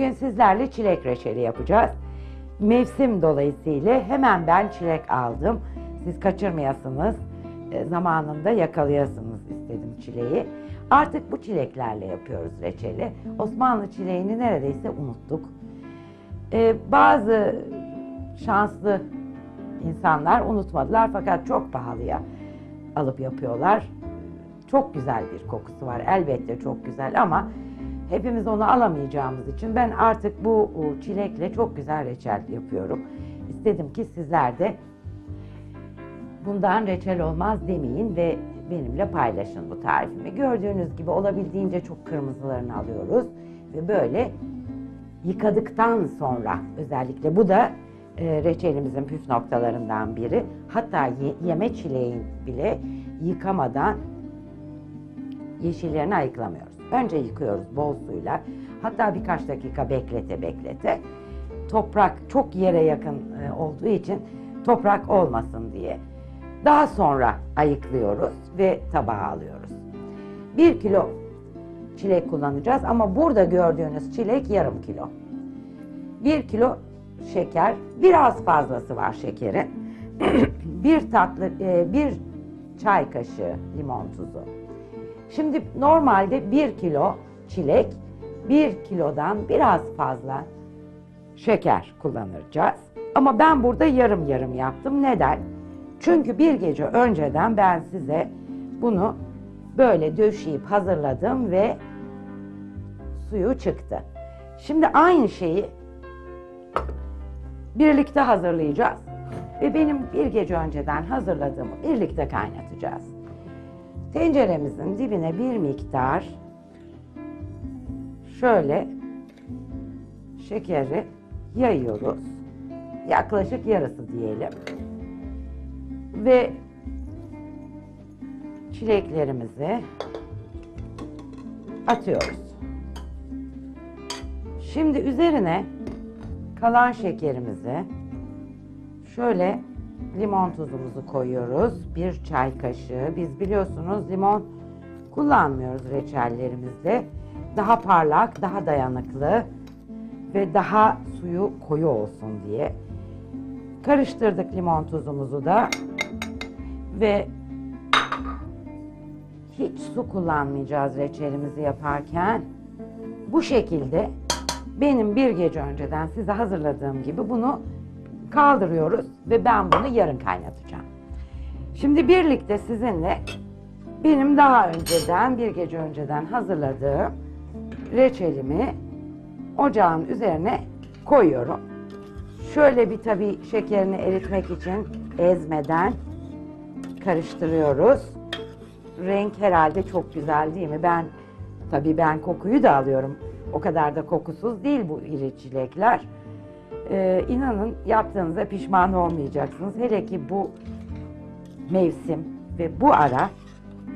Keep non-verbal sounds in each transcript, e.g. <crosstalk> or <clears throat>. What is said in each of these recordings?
Bugün sizlerle çilek reçeli yapacağız. Mevsim dolayısıyla hemen ben çilek aldım. Siz kaçırmayasınız. e, Zamanında yakalayasınız istedim çileği. Artık bu çileklerle yapıyoruz reçeli. Osmanlı çileğini neredeyse unuttuk. Ee, bazı şanslı insanlar unutmadılar fakat çok pahalıya alıp yapıyorlar. Çok güzel bir kokusu var elbette çok güzel ama hepimiz onu alamayacağımız için ben artık bu çilekle çok güzel reçel yapıyorum. İstedim ki sizler de bundan reçel olmaz demeyin ve benimle paylaşın bu tarifimi. Gördüğünüz gibi olabildiğince çok kırmızılarını alıyoruz ve böyle yıkadıktan sonra özellikle bu da e, reçelimizin püf noktalarından biri. Hatta ye- yeme çileğin bile yıkamadan yeşillerini ayıklamıyoruz. Önce yıkıyoruz bol suyla. Hatta birkaç dakika beklete beklete. Toprak çok yere yakın e, olduğu için toprak olmasın diye. Daha sonra ayıklıyoruz ve tabağa alıyoruz. Bir kilo çilek kullanacağız ama burada gördüğünüz çilek yarım kilo. Bir kilo şeker, biraz fazlası var şekerin. <clears throat> bir tatlı, e, bir çay kaşığı limon tuzu. Şimdi normalde bir kilo çilek, bir kilodan biraz fazla şeker kullanacağız. Ama ben burada yarım yarım yaptım. Neden? Çünkü bir gece önceden ben size bunu böyle döşeyip hazırladım ve suyu çıktı. Şimdi aynı şeyi birlikte hazırlayacağız. Ve benim bir gece önceden hazırladığımı birlikte kaynatacağız. Tenceremizin dibine bir miktar şöyle şekeri yayıyoruz. Yaklaşık yarısı diyelim. Ve çileklerimizi atıyoruz. Şimdi üzerine kalan şekerimizi şöyle limon tuzumuzu koyuyoruz. Bir çay kaşığı. Biz biliyorsunuz limon kullanmıyoruz reçellerimizde. Daha parlak, daha dayanıklı ve daha suyu koyu olsun diye. Karıştırdık limon tuzumuzu da ve hiç su kullanmayacağız reçelimizi yaparken. Bu şekilde benim bir gece önceden size hazırladığım gibi bunu kaldırıyoruz ve ben bunu yarın kaynatacağım. Şimdi birlikte sizinle benim daha önceden bir gece önceden hazırladığım reçelimi ocağın üzerine koyuyorum. Şöyle bir tabii şekerini eritmek için ezmeden karıştırıyoruz. Renk herhalde çok güzel değil mi? Ben tabii ben kokuyu da alıyorum. O kadar da kokusuz değil bu iri çilekler. Ee, inanın yaptığınıza pişman olmayacaksınız. Hele ki bu mevsim ve bu ara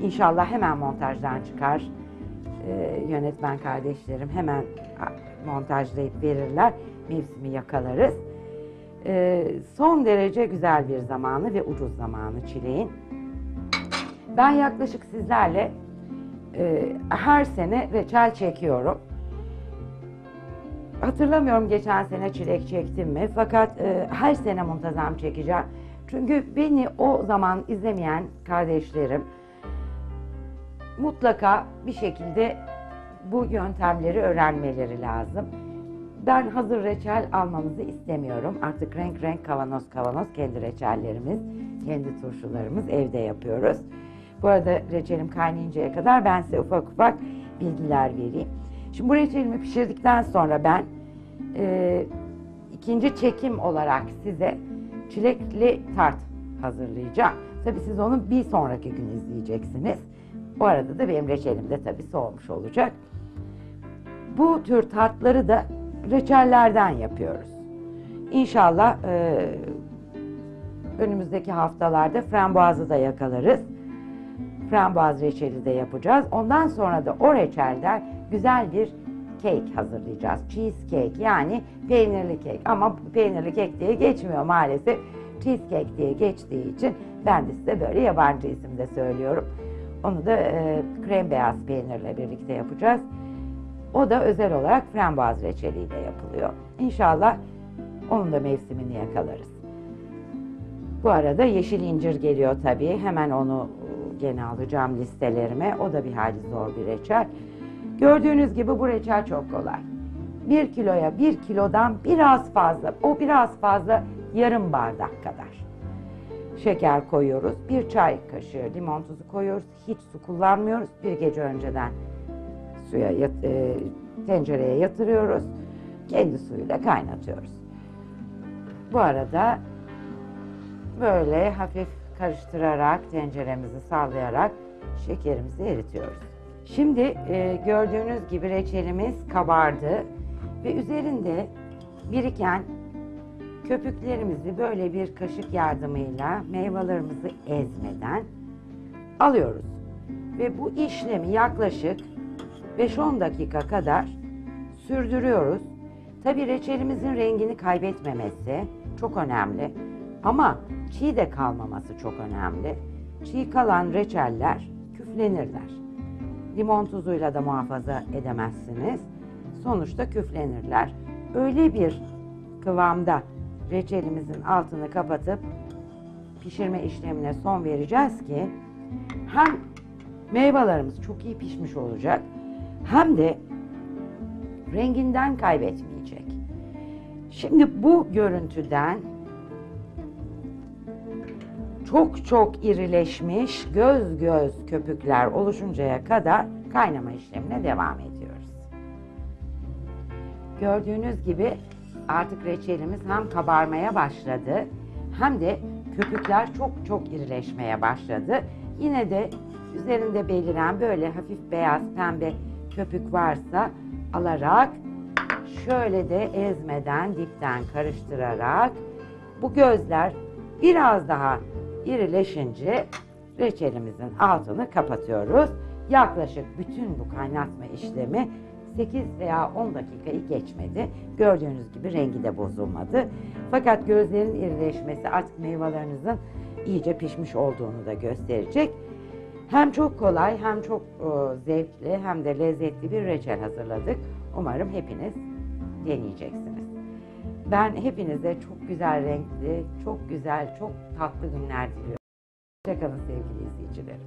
inşallah hemen montajdan çıkar. Ee, yönetmen kardeşlerim hemen montajlayıp verirler. Mevsimi yakalarız. Ee, son derece güzel bir zamanı ve ucuz zamanı çileğin. Ben yaklaşık sizlerle e, her sene reçel çekiyorum. Hatırlamıyorum geçen sene çilek çektim mi fakat e, her sene muntazam çekeceğim. Çünkü beni o zaman izlemeyen kardeşlerim mutlaka bir şekilde bu yöntemleri öğrenmeleri lazım. Ben hazır reçel almamızı istemiyorum. Artık renk renk kavanoz kavanoz kendi reçellerimiz, kendi turşularımız evde yapıyoruz. Bu arada reçelim kaynayıncaya kadar ben size ufak ufak bilgiler vereyim. Şimdi bu reçelimi pişirdikten sonra ben e, ikinci çekim olarak size çilekli tart hazırlayacağım. Tabii siz onu bir sonraki gün izleyeceksiniz. Bu arada da benim reçelim de tabii soğumuş olacak. Bu tür tatları da reçellerden yapıyoruz. İnşallah e, önümüzdeki haftalarda frambuazı da yakalarız. Frambuaz reçeli de yapacağız. Ondan sonra da o reçelden güzel bir cake hazırlayacağız. Cheesecake yani peynirli kek. Ama peynirli kek diye geçmiyor maalesef. Cheesecake diye geçtiği için ben de size böyle yabancı isimde söylüyorum. Onu da e, krem beyaz peynirle birlikte yapacağız. O da özel olarak frambuaz reçeliyle yapılıyor. İnşallah onun da mevsimini yakalarız. Bu arada yeşil incir geliyor tabii. Hemen onu gene alacağım listelerime. O da bir hali zor bir reçel. Gördüğünüz gibi bu reçel çok kolay. Bir kiloya bir kilodan biraz fazla, o biraz fazla yarım bardak kadar. Şeker koyuyoruz. Bir çay kaşığı limon tuzu koyuyoruz. Hiç su kullanmıyoruz. Bir gece önceden suya yat- e, tencereye yatırıyoruz. Kendi suyuyla kaynatıyoruz. Bu arada böyle hafif karıştırarak tenceremizi sallayarak şekerimizi eritiyoruz. Şimdi e, gördüğünüz gibi reçelimiz kabardı ve üzerinde biriken köpüklerimizi böyle bir kaşık yardımıyla meyvelerimizi ezmeden alıyoruz. Ve bu işlemi yaklaşık 5-10 dakika kadar sürdürüyoruz. Tabi reçelimizin rengini kaybetmemesi çok önemli. Ama çiğ de kalmaması çok önemli. Çiğ kalan reçeller küflenirler. Limon tuzuyla da muhafaza edemezsiniz. Sonuçta küflenirler. Öyle bir kıvamda reçelimizin altını kapatıp pişirme işlemine son vereceğiz ki hem meyvelerimiz çok iyi pişmiş olacak hem de renginden kaybetmeyecek. Şimdi bu görüntüden çok çok irileşmiş göz göz köpükler oluşuncaya kadar kaynama işlemine devam ediyoruz. Gördüğünüz gibi artık reçelimiz hem kabarmaya başladı hem de köpükler çok çok irileşmeye başladı. Yine de üzerinde beliren böyle hafif beyaz pembe köpük varsa alarak şöyle de ezmeden dipten karıştırarak bu gözler biraz daha irileşince reçelimizin altını kapatıyoruz. Yaklaşık bütün bu kaynatma işlemi 8 veya 10 dakikayı geçmedi. Gördüğünüz gibi rengi de bozulmadı. Fakat gözlerin irileşmesi artık meyvelerinizin iyice pişmiş olduğunu da gösterecek. Hem çok kolay hem çok e, zevkli hem de lezzetli bir reçel hazırladık. Umarım hepiniz deneyeceksiniz. Ben hepinize çok güzel renkli, çok güzel, çok tatlı günler diliyorum. Hoşçakalın sevgili izleyicilerim.